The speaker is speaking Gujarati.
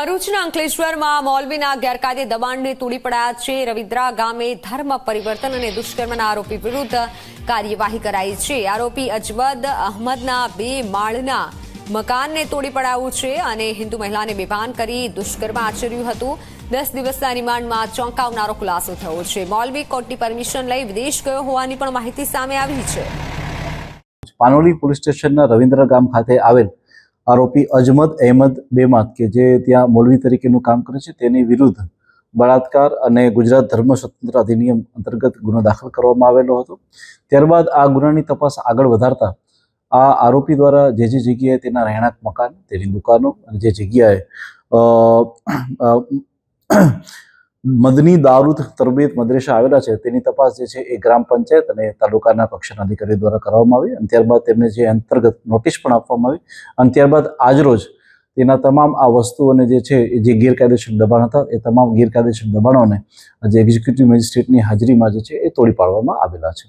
ભરૂચના અંકલેશ્વરમાં મોલવીના ગેરકાયદે દબાણને તોડી પડાયા છે. રવિદ્રા ગામે ધર્મ પરિવર્તન અને દુષ્કર્મના આરોપી વિરુદ્ધ કાર્યવાહી કરાઈ છે. આરોપી અજવદ અહમદના બે માળના મકાનને તોડી પડાવ્યું છે અને હિન્દુ મહિલાને બેભાન કરી દુષ્કર્મ આચર્યું હતું. દસ દિવસના રિમાન્ડમાં ચોંકાવનારો ખુલાસો થયો છે. મોલવી કોર્ટની પરમિશન લઈ વિદેશ ગયો હોવાની પણ માહિતી સામે આવી છે. પાનોલી પોલીસ સ્ટેશનના રવિન્દ્ર ગામ ખાતે આવેલ આરોપી અજમદ અહેમદ બેમાત કે જે ત્યાં મૌલવી તરીકેનું કામ કરે છે, તેની વિરુદ્ધ બળાત્કાર અને ગુજરાત ધર્મ સ્વતંત્ર અધિનિયમ અંતર્ગત ગુનો દાખલ કરવામાં આવેલો હતો. ત્યારબાદ આ ગુનાની તપાસ આગળ વધારતા આ આરોપી દ્વારા જે જે જગ્યાએ તેના રહેણાંક મકાન, તેની દુકાનો અને જે જગ્યાએ મદની દારૂદ તરબીત મદ્રેસા આવેલા છે, તેની તપાસ જે છે એ ગ્રામ પંચાયત અને તાલુકાના કક્ષાના અધિકારી દ્વારા કરવામાં આવી અને ત્યારબાદ તેમને જે અંતર્ગત નોટિસ પણ આપવામાં આવી અને ત્યારબાદ આજરોજ તેના તમામ આ વસ્તુઓને જે છે એ જે ગેરકાયદેસર દબાણ હતા, એ તમામ ગેરકાયદેસર દબાણોને જે એક્ઝિક્યુટિવ મેજિસ્ટ્રેટની હાજરીમાં જે છે એ તોડી પાડવામાં આવેલા છે.